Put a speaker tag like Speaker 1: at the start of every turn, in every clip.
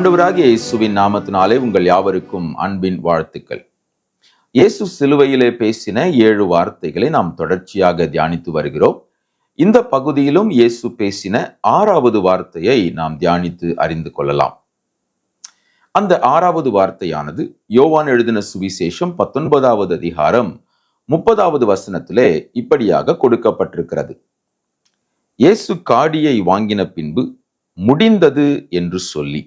Speaker 1: ஆண்டவராகிய இயேசுவின் நாமத்தினாலே உங்கள் யாவருக்கும் அன்பின் வாழ்த்துக்கள். இயேசு சிலுவையிலே பேசின ஏழு வார்த்தைகளை நாம் தொடர்ச்சியாக தியானித்து வருகிறோம். இந்த பகுதியிலும் இயேசு பேசின ஆறாவது வார்த்தையை நாம் தியானித்து அறிந்து கொள்ளலாம். அந்த ஆறாவது வார்த்தையானது யோவான் எழுதின சுவிசேஷம் பத்தொன்பதாவது அதிகாரம் முப்பதாவது வசனத்திலே இப்படியாக கொடுக்கப்பட்டிருக்கிறது. இயேசு காடியை வாங்கின பின்பு முடிந்தது என்று சொல்லி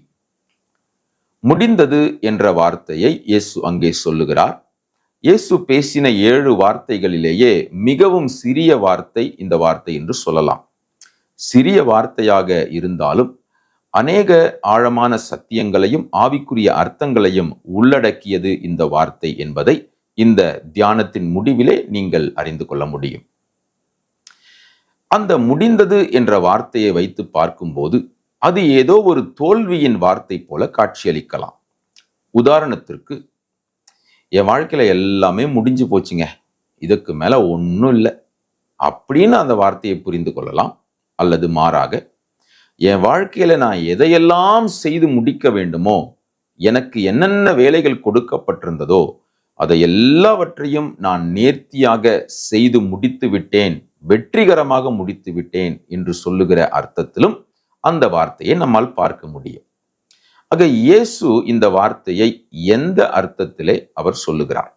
Speaker 1: முடிந்தது என்ற வார்த்தையை இயேசு அங்கே சொல்லுகிறார். இயேசு பேசின ஏழு வார்த்தைகளிலேயே மிகவும் சிறிய வார்த்தை இந்த வார்த்தை என்று சொல்லலாம். சிறிய வார்த்தையாக இருந்தாலும் அநேக ஆழமான சத்தியங்களையும் ஆவிக்குரிய அர்த்தங்களையும் உள்ளடக்கியது இந்த வார்த்தை என்பதை இந்த தியானத்தின் முடிவிலே நீங்கள் அறிந்து கொள்ள முடியும். அந்த முடிந்தது என்ற வார்த்தையை வைத்து பார்க்கும்போது அது ஏதோ ஒரு தோல்வியின் வார்த்தை போல காட்சியளிக்கலாம். உதாரணத்திற்கு என் வாழ்க்கையில் எல்லாமே முடிஞ்சு போச்சுங்க. இதுக்கு மேலே ஒன்றும் இல்லை. அப்படின்னு அந்த வார்த்தையை புரிந்து கொள்ளலாம். அல்லது மாறாக என் வாழ்க்கையில் நான் எதையெல்லாம் செய்து முடிக்க வேண்டுமோ எனக்கு என்னென்ன வேலைகள் கொடுக்கப்பட்டிருந்ததோ அதை எல்லாவற்றையும் நான் நேர்த்தியாக செய்து முடித்து விட்டேன். வெற்றிகரமாக முடித்து விட்டேன் என்று சொல்லுகிற அர்த்தத்திலும் அந்த வார்த்தையை நம்மால் பார்க்க முடியும். ஆக இயேசு இந்த வார்த்தையை எந்த அர்த்தத்திலே அவர் சொல்லுகிறார்?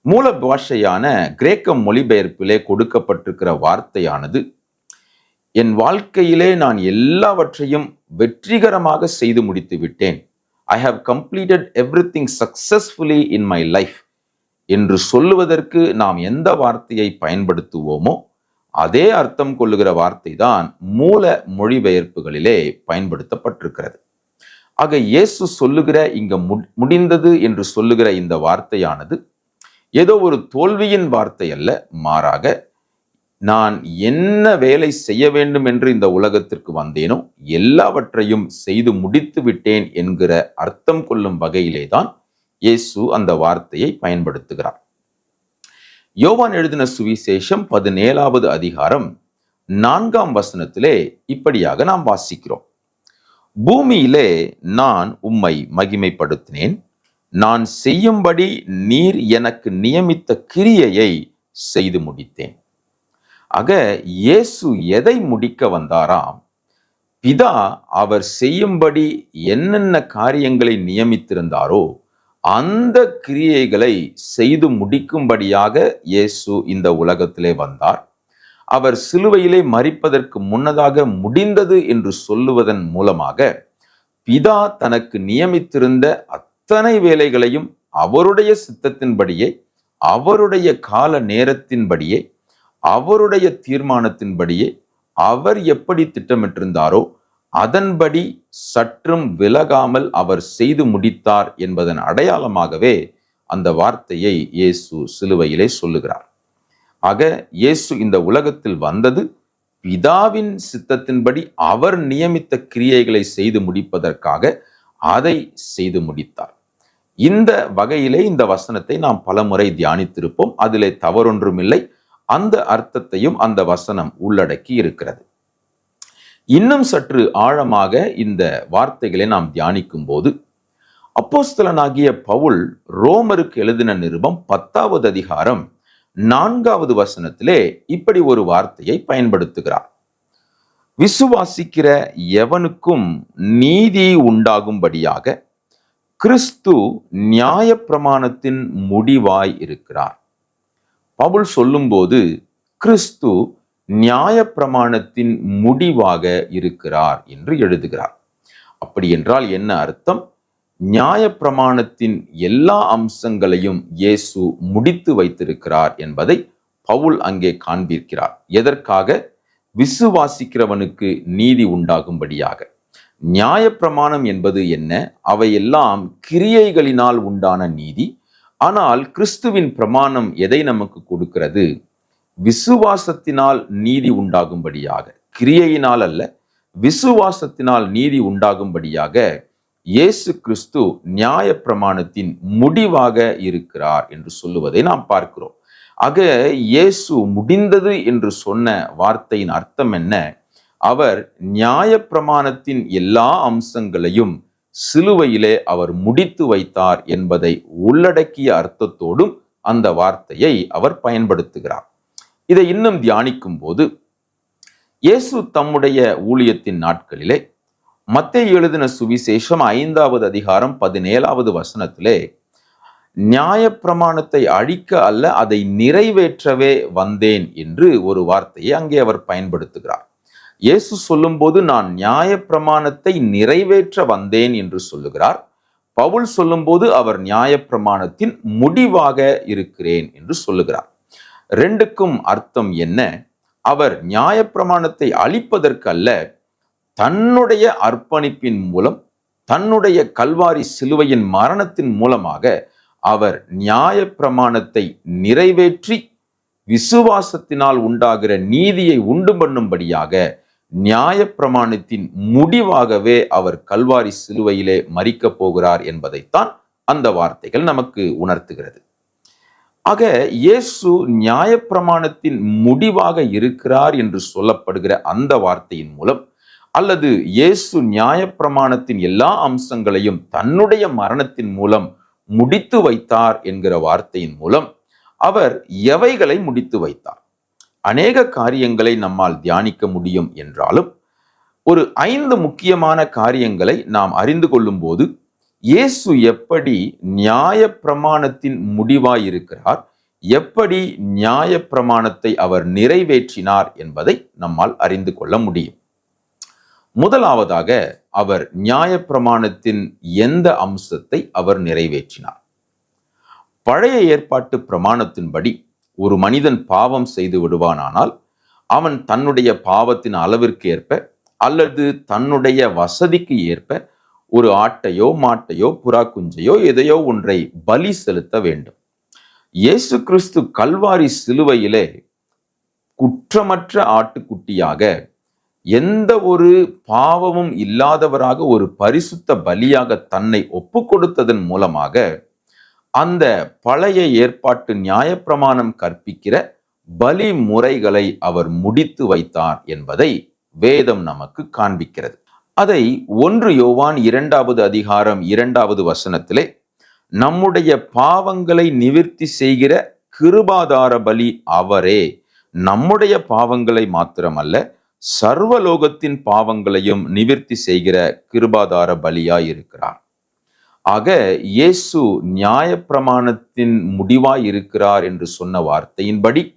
Speaker 1: மூல பாஷையான கிரேக்க மொழிபெயர்ப்பிலே கொடுக்கப்பட்டிருக்கிற வார்த்தையானது என் வாழ்க்கையிலே நான் எல்லாவற்றையும் வெற்றிகரமாக செய்து முடித்து விட்டேன். I have completed everything successfully in my life என்று சொல்லுவதற்கு நாம் எந்த வார்த்தையை பயன்படுத்துவோமோ அதே அர்த்தம் கொள்ளுகிற வார்த்தை தான் மூல மொழிபெயர்ப்புகளிலே பயன்படுத்தப்பட்டிருக்கிறது. ஆக இயேசு சொல்லுகிற இங்க முடிந்தது என்று சொல்லுகிற இந்த வார்த்தையானது ஏதோ ஒரு தோல்வியின் வார்த்தை அல்ல. மாறாக நான் என்ன வேலை செய்ய வேண்டும் என்று இந்த உலகத்திற்கு வந்தேனோ எல்லாவற்றையும் செய்து முடித்து விட்டேன் என்கிற அர்த்தம் கொள்ளும் வகையிலே தான் இயேசு அந்த வார்த்தையை பயன்படுத்துகிறார். யோவான் எழுதின சுவிசேஷம் பதினேழாவது அதிகாரம் நான்காம் வசனத்திலே இப்படியாக நாம் வாசிக்கிறோம். பூமியிலே நான் உம்மை மகிமைப்படுத்தினேன். நான் செய்யும்படி நீர் எனக்கு நியமித்த கிரியையை செய்து முடித்தேன். ஆக இயேசு எதை முடிக்க வந்தாராம்? பிதா அவர் செய்யும்படி என்னென்ன காரியங்களை நியமித்திருந்தாரோ அந்த கிரியைகளை செய்து முடிக்கும்படியாக இயேசு இந்த உலகத்திலே வந்தார். அவர் சிலுவையிலே மறிப்பதற்கு முன்னதாக முடிந்தது என்று சொல்லுவதன் மூலமாக பிதா தனக்கு நியமித்திருந்த அத்தனை வேலைகளையும் அவருடைய சித்தத்தின்படியே அவருடைய கால நேரத்தின்படியே அவருடைய தீர்மானத்தின்படியே அவர் எப்படி திட்டமிட்டிருந்தாரோ அதன்படி சற்றும் விலகாமல் அவர் செய்து முடித்தார் என்பதன் அடையாளமாகவே அந்த வார்த்தையை இயேசு சிலுவையிலே சொல்லுகிறார். ஆக இயேசு இந்த உலகத்தில் வந்தது பிதாவின் சித்தத்தின்படி அவர் நியமித்த கிரியைகளை செய்து முடிப்பதற்காக அதை செய்து முடித்தார். இந்த வகையிலே இந்த வசனத்தை நாம் பலமுறை தியானித்திருப்போம். அதிலே தவறொன்றுமில்லை. அந்த அர்த்தத்தையும் அந்த வசனம் உள்ளடக்கி இருக்கிறது. இன்னும் சற்று ஆழமாக இந்த வார்த்தைகளை நாம் தியானிக்கும் போது அப்போஸ்தலனாகிய பவுல் ரோமருக்கு எழுதின நிருபம் பத்தாவது அதிகாரம் நான்காவது வசனத்திலே இப்படி ஒரு வார்த்தையை பயன்படுத்துகிறார். விசுவாசிக்கிற எவனுக்கும் நீதி உண்டாகும்படியாக கிறிஸ்து நியாய பிரமாணத்தின் முடிவாய் இருக்கிறார். பவுல் சொல்லும்போது கிறிஸ்து நியாய பிரமாணத்தின் முடிவாக இருக்கிறார் என்று எழுதுகிறார். அப்படி என்றால் என்ன அர்த்தம்? நியாய பிரமாணத்தின் எல்லா அம்சங்களையும் இயேசு முடித்து வைத்திருக்கிறார் என்பதை பவுல் அங்கே காண்பிக்கிறார். எதற்காக? விசுவாசிக்கிறவனுக்கு நீதி உண்டாகும்படியாக. நியாய பிரமாணம் என்பது என்ன? அவையெல்லாம் கிரியைகளினால் உண்டான நீதி. ஆனால் கிறிஸ்துவின் பிரமாணம் எதை நமக்கு கொடுக்கிறது? விசுவாசத்தினால் நீதி உண்டாகும்படியாக கிரியையினால் அல்ல விசுவாசத்தினால் நீதி உண்டாகும்படியாக இயேசு கிறிஸ்து நியாய பிரமாணத்தின் முடிவாக இருக்கிறார் என்று சொல்லுவதை நாம் பார்க்கிறோம். ஆக இயேசு முடிந்தது என்று சொன்ன வார்த்தையின் அர்த்தம் என்ன? அவர் நியாய பிரமாணத்தின் எல்லா அம்சங்களையும் சிலுவையிலே அவர் முடித்து வைத்தார் என்பதை உள்ளடக்கிய அர்த்தத்தோடும் அந்த வார்த்தையை அவர் பயன்படுத்துகிறார். இதை இன்னும் தியானிக்கும் போது இயேசு தம்முடைய ஊழியத்தின் நாட்களிலே மத்திய எழுதின சுவிசேஷம் ஐந்தாவது அதிகாரம் பதினேழாவது வசனத்திலே நியாயப்பிரமாணத்தை அழிக்க அல்ல அதை நிறைவேற்றவே வந்தேன் என்று ஒரு வார்த்தையை அங்கே அவர் பயன்படுத்துகிறார். இயேசு சொல்லும்போது நான் நியாயப்பிரமாணத்தை நிறைவேற்ற வந்தேன் என்று சொல்லுகிறார். பவுல் சொல்லும்போது அவர் நியாயப்பிரமாணத்தின் முடிவாக இருக்கிறேன் என்று சொல்லுகிறார். ரெண்டுக்கும் அர்த்தம் என்ன? அவர் நியாயப்பிரமாணத்தை அழிப்பதற்கு அல்ல தன்னுடைய அர்ப்பணிப்பின் மூலம் தன்னுடைய கல்வாரி சிலுவையின் மரணத்தின் மூலமாக அவர் நியாயப்பிரமாணத்தை நிறைவேற்றி விசுவாசத்தினால் உண்டாகிற நீதியை உண்டு பண்ணும்படியாக நியாயப்பிரமாணத்தின் முடிவாகவே அவர் கல்வாரி சிலுவையிலே மறிக்கப் போகிறார் என்பதைத்தான் அந்த வார்த்தைகள் நமக்கு உணர்த்துகிறது. ஆக இயேசு நியாயப்பிரமாணத்தின் முடிவாக இருக்கிறார் என்று சொல்லப்படுகிற அந்த வார்த்தையின் மூலம் அல்லது இயேசு நியாயப்பிரமாணத்தின் எல்லா அம்சங்களையும் தன்னுடைய மரணத்தின் மூலம் முடித்து வைத்தார் என்கிற வார்த்தையின் மூலம் அவர் எவைகளை முடித்து வைத்தார்? அநேக காரியங்களை நம்மால் தியானிக்க முடியும் என்றாலும் ஒரு ஐந்து முக்கியமான காரியங்களை நாம் அறிந்து கொள்ளும் போது இயேசு எப்படி நியாய பிரமாணத்தின் முடிவாயிருக்கிறார் எப்படி நியாய பிரமாணத்தை அவர் நிறைவேற்றினார் என்பதை நம்மால் அறிந்து கொள்ள முடியும். முதலாவதாக அவர் நியாயப்பிரமாணத்தின் எந்த அம்சத்தை அவர் நிறைவேற்றினார்? பழைய ஏற்பாட்டு பிரமாணத்தின்படி ஒரு மனிதன் பாவம் செய்து விடுவானானால் அவன் தன்னுடைய பாவத்தின் அளவிற்கு ஏற்ப அல்லது தன்னுடைய வசதிக்கு ஏற்ப ஒரு ஆட்டையோ மாட்டையோ புறா குஞ்சையோ எதையோ ஒன்றை பலி செலுத்த வேண்டும். இயேசு கிறிஸ்து கல்வாரி சிலுவையிலே குற்றமற்ற ஆட்டுக்குட்டியாக எந்த ஒரு பாவமும் இல்லாதவராக ஒரு பரிசுத்த பலியாக தன்னை ஒப்பு கொடுத்ததன் மூலமாக அந்த பழைய ஏற்பாட்டு நியாயப்பிரமாணம் கற்பிக்கிற பலி முறைகளை அவர் முடித்து வைத்தார் என்பதை வேதம் நமக்கு காண்பிக்கிறது. அதை ஒன்று யோவான் இரண்டாவது அதிகாரம் இரண்டாவது வசனத்திலே நம்முடைய பாவங்களை நிவிர்த்தி செய்கிற கிருபாதார பலி அவரே. நம்முடைய பாவங்களை மாத்திரமல்ல சர்வலோகத்தின் பாவங்களையும் நிவிர்த்தி செய்கிற கிருபாதார பலியாய் இருக்கிறார் ஆக இயேசு நியாயப்பிரமாணத்தின் முடிவாய் இருக்கிறார் என்று சொன்ன வார்த்தையின்படி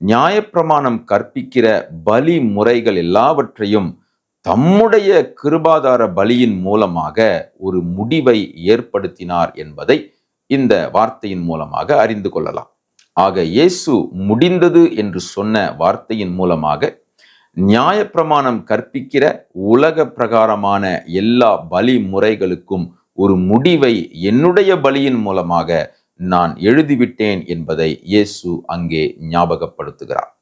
Speaker 1: நியாயப்பிரமாணம் கற்பிக்கிற பலி முறைகள் எல்லாவற்றையும் தம்முடைய கிருபாதார பலியின் மூலமாக ஒரு முடிவை ஏற்படுத்தினார் என்பதை இந்த வார்த்தையின் மூலமாக அறிந்து கொள்ளலாம். ஆக இயேசு முடிந்தது என்று சொன்ன வார்த்தையின் மூலமாக நியாயப்பிரமாணம் கற்பிக்கிற உலக பிரகாரமான எல்லா பலி முறைகளுக்கும் ஒரு முடிவை என்னுடைய பலியின் மூலமாக நான் எழுதிவிட்டேன் என்பதை இயேசு அங்கே ஞாபகப்படுத்துகிறார்.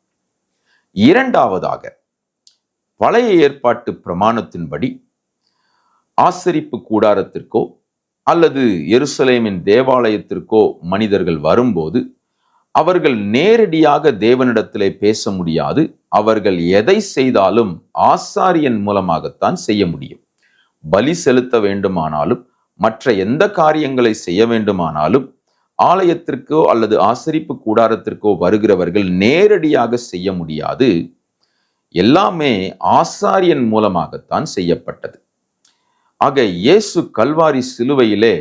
Speaker 1: இரண்டாவதாக பழைய ஏற்பாட்டு பிரமாணத்தின்படி ஆசரிப்பு கூடாரத்திற்கோ அல்லது எருசலேமின் தேவாலயத்திற்கோ மனிதர்கள் வரும்போது அவர்கள் நேரடியாக தேவனிடத்திலே பேச முடியாது. அவர்கள் எதை செய்தாலும் ஆசாரியன் மூலமாகத்தான் செய்ய முடியும். பலி செலுத்த வேண்டுமானாலும் மற்ற எந்த காரியங்களை செய்ய வேண்டுமானாலும் ஆலயத்திற்கோ அல்லது ஆசரிப்பு கூடாரத்திற்கோ வருகிறவர்கள் நேரடியாக செய்ய முடியாது. எல்லாமே ஆசாரியன் மூலமாகத்தான் செய்யப்பட்டது. ஆக இயேசு கல்வாரி சிலுவையிலே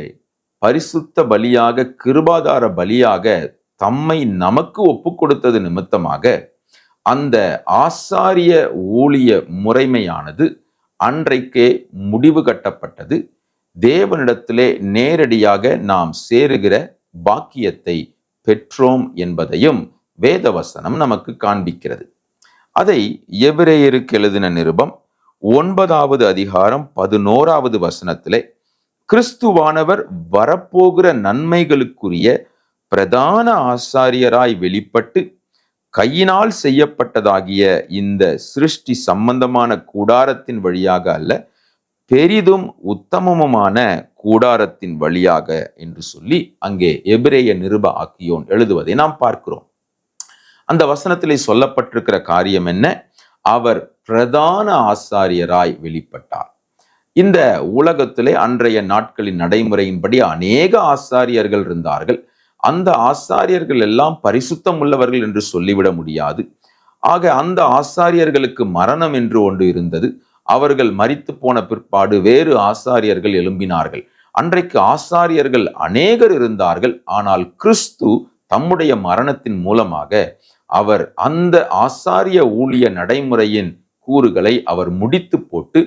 Speaker 1: பரிசுத்த பலியாக கிருபாதார பலியாக தம்மை நமக்கு ஒப்பு கொடுத்தது நிமித்தமாக அந்த ஆசாரிய ஊழிய முறைமையானது அன்றைக்கே முடிவு கட்டப்பட்டது. தேவனிடத்திலே நேரடியாக நாம் சேருகிற பாக்கியத்தை பெற்றோம் என்பதையும் வேதவசனம் நமக்கு காண்பிக்கிறது. அதை எபிரேயருக்கு எழுதின நிருபம் ஒன்பதாவது அதிகாரம் பதினோராவது வசனத்திலே கிறிஸ்துவானவர் வரப்போகிற நன்மைகளுக்குரிய பிரதான ஆசாரியராய் வெளிப்பட்டு கையினால் செய்யப்பட்டதாகிய இந்த சிருஷ்டி சம்பந்தமான கூடாரத்தின் வழியாக அல்ல பெரிதும் உத்தமமுமான கூடாரத்தின் வழியாக என்று சொல்லி அங்கே எபிரேய நிருப ஆக்கியோன் எழுதுவதை நாம் பார்க்கிறோம். அந்த வசனத்திலே சொல்லப்பட்டிருக்கிற காரியம் என்ன? அவர் பிரதான ஆசாரியராய் வெளிப்பட்டார். இந்த உலகத்திலே அன்றைய நாட்களின் நடைமுறையின்படி அநேக ஆசாரியர்கள் இருந்தார்கள். அந்த ஆசாரியர்கள் எல்லாம் பரிசுத்தம் உள்ளவர்கள் என்று சொல்லிவிட முடியாது. ஆக அந்த ஆசாரியர்களுக்கு மரணம் என்று ஒன்று இருந்தது. அவர்கள் மறித்து போன பிற்பாடு வேறு ஆசாரியர்கள் எழும்பினார்கள். அன்றைக்கு ஆசாரியர்கள் அநேகர் இருந்தார்கள். ஆனால் கிறிஸ்து தம்முடைய மரணத்தின் மூலமாக அவர் அந்த ஆசாரிய ஊழிய நடைமுறையின் கூறுகளை அவர் முடித்து போட்டு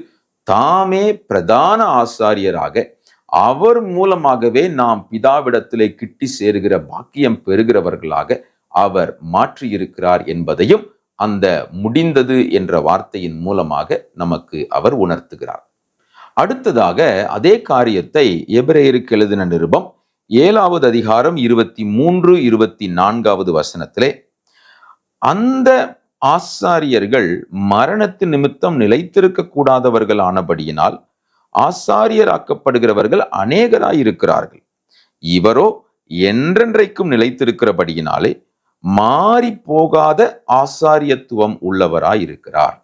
Speaker 1: தாமே பிரதான ஆசாரியராக அவர் மூலமாகவே நாம் பிதாவிடத்திலே கிட்டி சேருகிற பாக்கியம் பெறுகிறவர்களாக அவர் மாற்றியிருக்கிறார் என்பதையும் அந்த முடிந்தது என்ற வார்த்தையின் மூலமாக நமக்கு அவர் உணர்த்துகிறார். அடுத்ததாக அதே காரியத்தை எபிரேயருக்கு எழுதின நிருபம் ஏழாவது அதிகாரம் இருபத்தி மூன்று இருபத்தி நான்காவது வசனத்திலே அந்த ஆசாரியர்கள் மரணத்து நிமித்தம் நிலைத்திருக்க கூடாதவர்கள் ஆனபடியினால் ஆசாரியராக்கப்படுகிறவர்கள் அநேகராயிருக்கிறார்கள். இவரோ என்றென்றைக்கும் நிலைத்திருக்கிறபடியினாலே மாறி போகாத ஆசாரியத்துவம் உள்ளவராயிருக்கிறார்.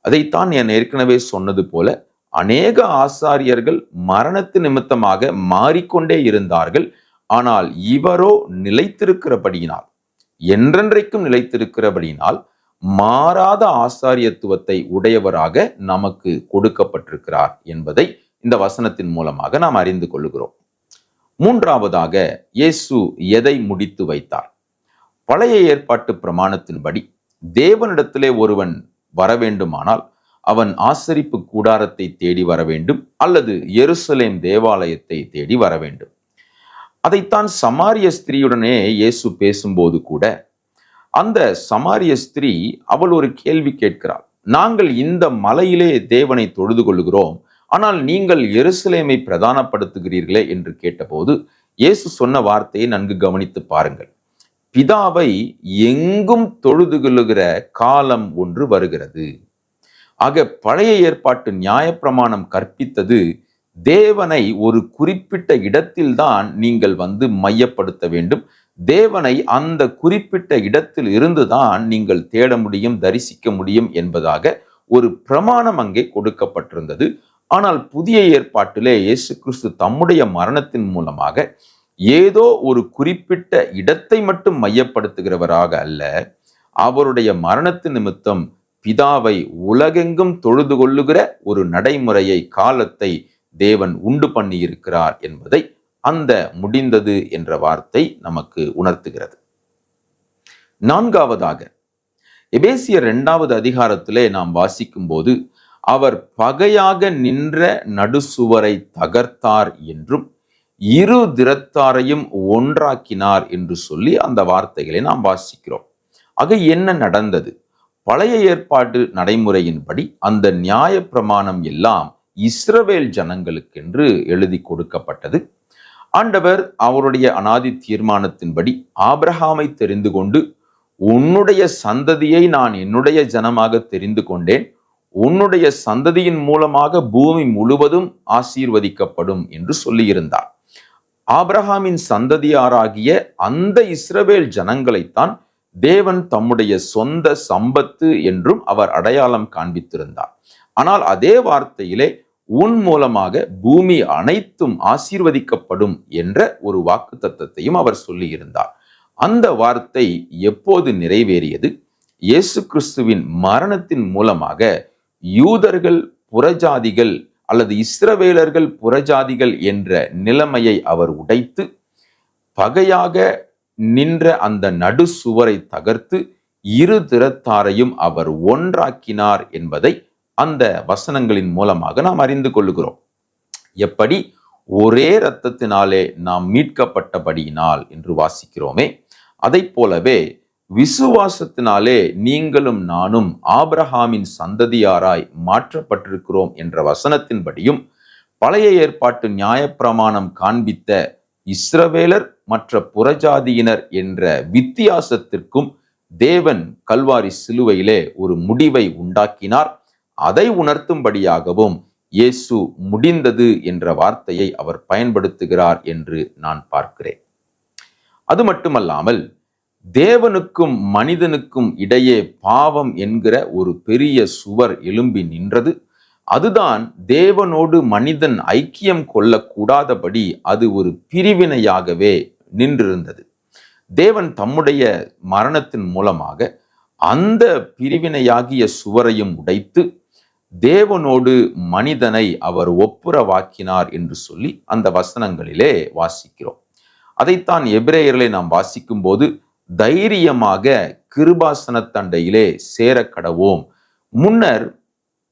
Speaker 1: அதைத்தான் என் ஏற்கனவே சொன்னது போல அநேக ஆசாரியர்கள் மரணத்து நிமித்தமாக மாறிக்கொண்டே இருந்தார்கள். ஆனால் இவரோ நிலைத்திருக்கிறபடியினால் என்றென்றைக்கும் நிலைத்திருக்கிறபடியினால் மாறாத ஆசாரியத்துவத்தை உடையவராக நமக்கு கொடுக்கப்பட்டிருக்கிறார் என்பதை இந்த வசனத்தின் மூலமாக நாம் அறிந்து கொள்கிறோம் மூன்றாவதாக இயேசு எதை முடித்து வைத்தார்? பழைய ஏற்பாட்டு பிரமாணத்தின்படி தேவனிடத்திலே ஒருவன் வர வேண்டுமானால் அவன் ஆசரிப்பு கூடாரத்தை தேடி வர வேண்டும் அல்லது எருசலேம் தேவாலயத்தை தேடி வர வேண்டும். அதைத்தான் சமாரிய ஸ்திரீயுடனே இயேசு பேசும்போது கூட அந்த சமாரிய ஸ்திரீ அவள் ஒரு கேள்வி கேட்கிறாள். நாங்கள் இந்த மலையிலே தேவனை தொழுது கொள்கிறோம் ஆனால் நீங்கள் எருசலேமை பிரதானப்படுத்துகிறீர்களே? என்று கேட்டபோது இயேசு சொன்ன வார்த்தையை நன்கு கவனித்து பாருங்கள். பிதாவை எங்கும் தொழுது கொள்ளுகிற காலம் ஒன்று வருகிறது. ஆக பழைய ஏற்பாட்டு நியாயப்பிரமாணம் கற்பித்தது தேவனை ஒரு குறிப்பிட்ட இடத்தில்தான் நீங்கள் வந்து மையப்படுத்த வேண்டும். தேவனை அந்த குறிப்பிட்ட இடத்தில் இருந்துதான் நீங்கள் தேட முடியும் தரிசிக்க முடியும் என்பதாக ஒரு பிரமாணம் அங்கே கொடுக்கப்பட்டிருந்தது. ஆனால் புதிய ஏற்பாட்டிலே இயேசு கிறிஸ்து தம்முடைய மரணத்தின் மூலமாக ஏதோ ஒரு குறிப்பிட்ட இடத்தை மட்டும் மையப்படுத்துகிறவராக அல்ல அவருடைய மரணத்து நிமித்தம் பிதாவை உலகெங்கும் தொழுது கொள்ளுகிற ஒரு நடைமுறையை காலத்தை தேவன் உண்டு பண்ணியிருக்கிறார் என்பதை அந்த முடிந்தது என்ற வார்த்தை நமக்கு உணர்த்துகிறது. நான்காவதாக எபேசிய இரண்டாவது அதிகாரத்திலே நாம் வாசிக்கும் போது அவர் பகையாக நின்ற நடுசுவரை தகர்த்தார் என்றும் இரு திறத்தாரையும் ஒன்றாக்கினார் என்று சொல்லி அந்த வார்த்தைகளை நாம் வாசிக்கிறோம். ஆக என்ன நடந்தது? பழைய ஏற்பாட்டு நடைமுறையின்படி அந்த நியாய பிரமாணம் எல்லாம் இஸ்ரவேல் ஜனங்களுக்கென்று எழுதி கொடுக்கப்பட்டது. ஆண்டவர் அவருடைய அனாதி தீர்மானத்தின்படி ஆபிரஹாமை தெரிந்து கொண்டு உன்னுடைய சந்ததியை நான் என்னுடைய ஜனமாக தெரிந்து கொண்டேன். உன்னுடைய சந்ததியின் மூலமாக பூமி முழுவதும் ஆசீர்வதிக்கப்படும் என்று சொல்லியிருந்தார். ஆபிரஹாமின் சந்ததியாராகிய அந்த இஸ்ரவேல் ஜனங்களைத்தான் தேவன் தம்முடைய சொந்த சம்பத்து என்றும் அவர் அடையாளம் காண்பித்திருந்தார். ஆனால் அதே வார்த்தையிலே உன் மூலமாக பூமி அனைத்தும் ஆசீர்வதிக்கப்படும் என்ற ஒரு வாக்கு தத்தத்தையும் அவர் சொல்லியிருந்தார். அந்த வார்த்தை எப்போது நிறைவேறியது? இயேசு கிறிஸ்துவின் மரணத்தின் மூலமாக யூதர்கள் புறஜாதிகள் அல்லது இஸ்ரவேலர்கள் புறஜாதிகள் என்ற நிலைமையை அவர் உடைத்து பகையாக நின்ற அந்த நடு சுவரை தகர்த்து இரு திறத்தாரையும் அவர் ஒன்றாக்கினார் என்பதை அந்த வசனங்களின் மூலமாக நாம் அறிந்து கொள்ளுகிறோம். எப்படி? ஒரே இரத்தத்தினாலே நாம் மீட்கப்பட்டபடியினால் என்று வாசிக்கிறோமே. அதை போலவே விசுவாசத்தினாலே நீங்களும் நானும் ஆபிரஹாமின் சந்ததியாராய் மாற்றப்பட்டிருக்கிறோம் என்ற வசனத்தின்படியும் பழைய ஏற்பாட்டு நியாயப்பிரமாணம் காண்பித்த இஸ்ரவேலர் மற்ற புறஜாதியினர் என்ற வித்தியாசத்திற்கும் தேவன் கல்வாரி சிலுவையிலே ஒரு முடிவை உண்டாக்கினார். அதை உணர்த்தும்படியாகவும் இயேசு முடிந்தது என்ற வார்த்தையை அவர் பயன்படுத்துகிறார் என்று நான் பார்க்கிறேன். அது மட்டுமல்லாமல் தேவனுக்கும் மனிதனுக்கும் இடையே பாவம் என்கிற ஒரு பெரிய சுவர் எழும்பி நின்றது. அதுதான் தேவனோடு மனிதன் ஐக்கியம் கொள்ளக்கூடாதபடி அது ஒரு பிரிவினையாகவே நின்றிருந்தது. தேவன் தம்முடைய மரணத்தின் மூலமாக அந்த பிரிவினையாகிய சுவரையும் உடைத்து தேவனோடு மனிதனை அவர் ஒப்புரவாக்கினார் என்று சொல்லி அந்த வசனங்களிலே வாசிக்கிறோம். அதைத்தான் எபிரேயர்களை நாம் வாசிக்கும் போது தைரியமாக கிருபாசன தண்டையிலே சேர கடவோம் முன்னர்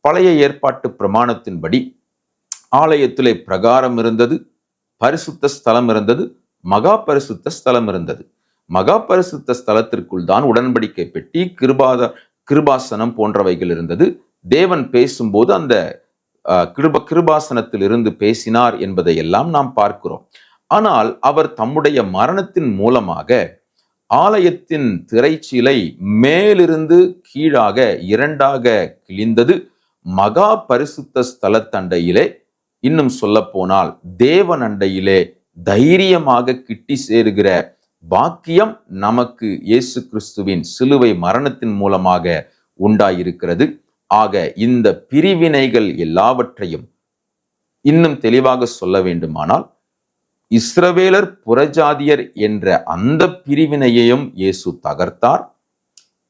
Speaker 1: பழைய ஏற்பாட்டு பிரமாணத்தின்படி ஆலயத்திலே பிரகாரம் இருந்தது பரிசுத்த ஸ்தலம் இருந்தது மகா பரிசுத்த ஸ்தலம் இருந்தது. மகா பரிசுத்த ஸ்தலத்திற்குள் தான் உடன்படிக்கை பெட்டி கிருபாத கிருபாசனம் போன்றவைகள் இருந்தது. தேவன் பேசும்போது அந்த கிருப கிருபாசனத்தில் இருந்து பேசினார் என்பதை எல்லாம் நாம் பார்க்கிறோம். ஆனால் அவர் தம்முடைய மரணத்தின் மூலமாக ஆலயத்தின் திரைச்சீலை மேலிருந்து கீழாக இரண்டாக கிழிந்தது. மகா பரிசுத்த ஸ்தலத்தண்டையிலே இன்னும் சொல்ல போனால் தேவனண்டையிலே தைரியமாக கிட்டி சேருகிற பாக்கியம் நமக்கு இயேசு கிறிஸ்துவின் சிலுவை மரணத்தின் மூலமாக உண்டாயிருக்கிறது. ஆக இந்த பிரிவினைகள் எல்லாவற்றையும் இன்னும் தெளிவாக சொல்ல வேண்டுமானால் இஸ்ரவேலர் புறஜாதியர் என்ற அந்த பிரிவினையையும் இயேசு தகர்த்தார்.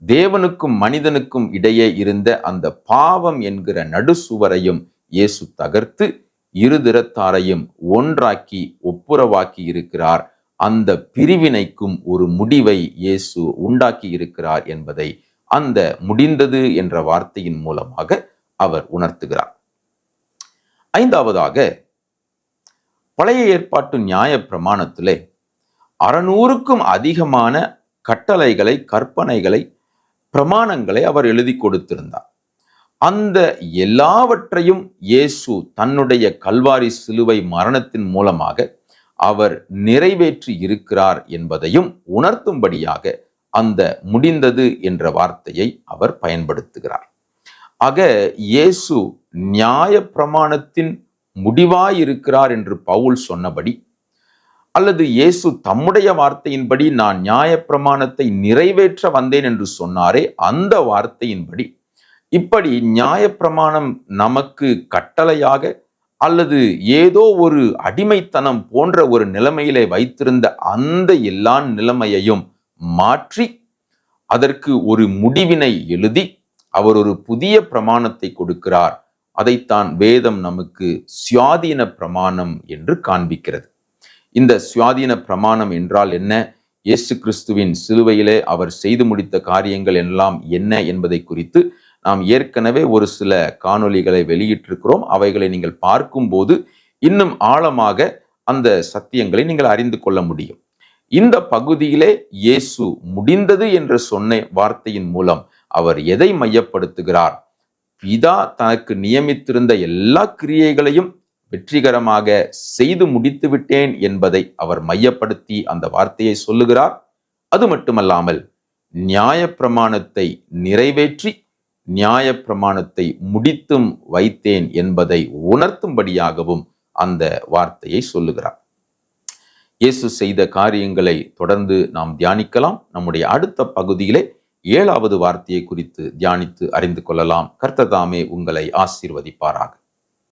Speaker 1: தேவனுக்கும் மனிதனுக்கும் இடையே இருந்த அந்த பாவம் என்கிற நடுசுவரையும் இயேசு தகர்த்து இருதிறத்தாரையும் ஒன்றாக்கி ஒப்புரவாக்கி இருக்கிறார். அந்த பிரிவினைக்கும் ஒரு முடிவை இயேசு உண்டாக்கி இருக்கிறார் என்பதை அந்த முடிந்தது என்ற வார்த்தையின் மூலமாக அவர் உணர்த்துகிறார். ஐந்தாவதாக பழைய ஏற்பாட்டு நியாய பிரமாணத்திலே அறநூறுக்கும் அதிகமான கட்டளைகளை கற்பனைகளை பிரமாணங்களை அவர் எழுதி கொடுத்திருந்தார். அந்த எல்லாவற்றையும் இயேசு தன்னுடைய கல்வாரி சிலுவை மரணத்தின் மூலமாக அவர் நிறைவேற்றி இருக்கிறார் என்பதையும் உணர்த்தும்படியாக அந்த முடிந்தது என்ற வார்த்தையை அவர் பயன்படுத்துகிறார். ஆக இயேசு நியாய பிரமாணத்தின் முடிவாயிருக்கிறார் என்று பவுல் சொன்னபடி அல்லது இயேசு தம்முடைய வார்த்தையின்படி நான் நியாயப்பிரமாணத்தை நிறைவேற்ற வந்தேன் என்று சொன்னாரே அந்த வார்த்தையின்படி. இப்படி நியாயப்பிரமாணம் நமக்கு கட்டளையாக அல்லது ஏதோ ஒரு அடிமைத்தனம் போன்ற ஒரு நிலைமையிலே வைத்திருந்த அந்த எல்லா நிலைமையையும் மாற்றி அதற்கு ஒரு முடிவினை எழுதி அவர் ஒரு புதிய பிரமாணத்தை கொடுக்கிறார். அதைத்தான் வேதம் நமக்கு சுயாதீன பிரமாணம் என்று காண்பிக்கிறது. இந்த சுயாதீன பிரமாணம் என்றால் என்ன? இயேசு கிறிஸ்துவின் சிலுவையிலே அவர் செய்து முடித்த காரியங்கள் எல்லாம் என்ன என்பதை குறித்து நாம் ஏற்கனவே ஒரு சில காணொளிகளை வெளியிட்டிருக்கிறோம். அவைகளை நீங்கள் பார்க்கும்போது இன்னும் ஆழமாக அந்த சத்தியங்களை நீங்கள் அறிந்து கொள்ள முடியும். இந்த பகுதியிலே இயேசு முடிந்தது என்று சொன்ன வார்த்தையின் மூலம் அவர் எதை மையப்படுத்துகிறார்? பிதா தனக்கு நியமித்திருந்த எல்லா கிரியைகளையும் வெற்றிகரமாக செய்து முடித்து விட்டேன் என்பதை அவர் மையப்படுத்தி அந்த வார்த்தையை சொல்லுகிறார். அது மட்டுமல்லாமல் நியாயப்பிரமாணத்தை நிறைவேற்றி நியாயப்பிரமாணத்தை முடித்தும் வைத்தேன் என்பதை உணர்த்தும்படியாகவும் அந்த வார்த்தையை சொல்லுகிறார். இயேசு செய்த காரியங்களை தொடர்ந்து நாம் தியானிக்கலாம். நம்முடைய அடுத்த பகுதியிலே ஏழாவது வார்த்தையை குறித்து தியானித்து அறிந்து கொள்ளலாம். கர்த்ததாமே உங்களை ஆசீர்வதிப்பாராக.